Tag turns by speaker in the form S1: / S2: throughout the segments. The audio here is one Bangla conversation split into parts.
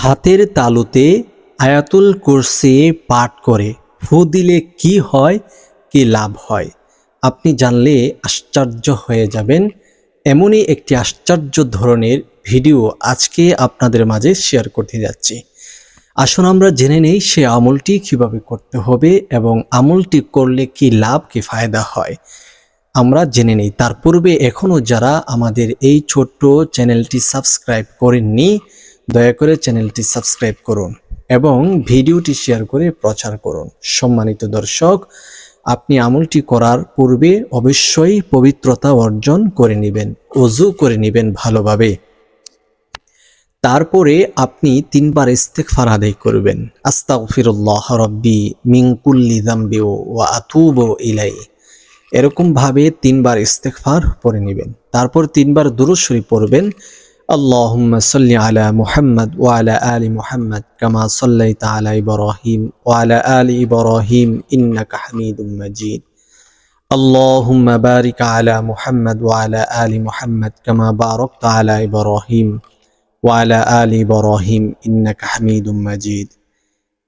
S1: হাতের তালুতে আয়াতুল কুরসি পাঠ করে, ফু দিলে কি হয়, কি লাভ হয়? আপনি জানলে আশ্চর্য হয়ে যাবেন। এমনই একটি আশ্চর্য ধরনের ভিডিও আজকে আপনাদের মাঝে শেয়ার করতে যাচ্ছি। আসুন আমরা জেনে নেই সে আমলটি কীভাবে করতে হবে এবং আমলটি করলে কি লাভ, কি ফায়দা হয়। আমরা জেনে নেই। তার পূর্বে এখনও যারা আমাদের এই ছোট্ট চ্যানেলটি সাবস্ক্রাইব করেননি দয়া করে চ্যানেলটি সাবস্ক্রাইব করুন এবং ভিডিওটি শেয়ার করে প্রচার করুন। সম্মানিত দর্শক, আপনি আমলটি করার পূর্বে অবশ্যই পবিত্রতা অর্জন করে নেবেন, অজু করে নেবেন ভালোভাবে। তারপরে আপনি তিনবার ইস্তেগফার আদায় করবেন। আস্তাগফিরুল্লাহ রব্বি মিন কুল্লি যামবি ওয়া আতুবু ইলাই এরকম ভাবে তিনবার ইস্তেগফার পড়ে নেবেন। তারপর তিনবার দুরূদ শরীফ পড়বেন। اللهم صل على محمد وعلى آل محمد كما صليت على إبراهيم وعلى آل إبراهيم إنك حميد مجيد اللهم بارك على محمد وعلى آل محمد كما باركت على إبراهيم وعلى آل إبراهيم إنك حميد مجيد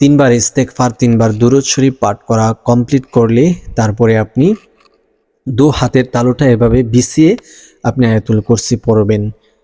S1: তিনবার ইস্তেগফার তিনবার দুরূদ শরীফ পাঠ করা কমপ্লিট করলে তারপরে আপনি দু হাতের তালুটা এভাবে বিছিয়ে আপনি আয়াতুল কুরসি পড়বেন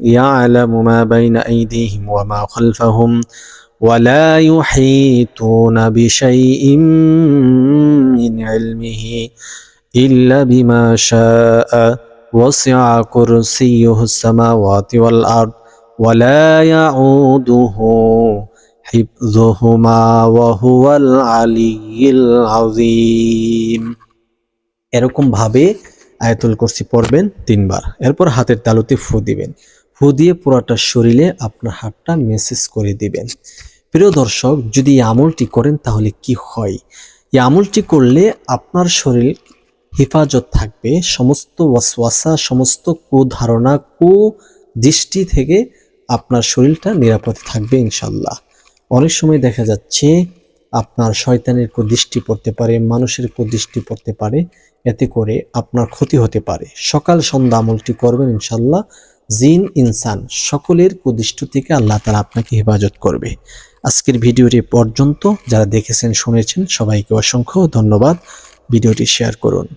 S1: يعلم ما بين أيديهم وما خلفهم ولا يحيطون بشيء من علمه إلا بما شاء وسع كرسيه السماوات والأرض ولا يعوده حفظهما وهو العلي العظيم এরকম ভাবে আয়াতুল কুরসি পড়বেন তিনবার এরপর হাতের তালুতে ফু দিবেন ফু দিয়ে পুরোটা শরীরে আপনার হাতটা মেসেজ করে দিবেন। প্রিয় দর্শক, যদি এই আমলটি করেন তাহলে কি হয়? এই আমলটি করলে আপনার শরীর হেফাজত থাকবে। সমস্ত ওয়াসওয়াসা, সমস্ত কুধারণা কু দৃষ্টি থেকে আপনার শরীরটা নিরাপদে থাকবে ইনশাল্লাহ অনেক সময় দেখা যাচ্ছে আপনার শয়তানের কুদৃষ্টি পড়তে পারে, মানুষের কুদৃষ্টি পড়তে পারে। এতে করে আপনার ক্ষতি হতে পারে। সকাল সন্ধ্যা আমলটি করবেন ইনশাল্লাহ জিন, ইনসান সকলের কুদৃষ্ট থেকে আল্লাহ তালা আপনাকে হেফাজত করবে। আজকের ভিডিওটি পর্যন্ত যারা দেখেছেন, শুনেছেন সবাইকে অসংখ্য ধন্যবাদ। ভিডিওটি শেয়ার করুন।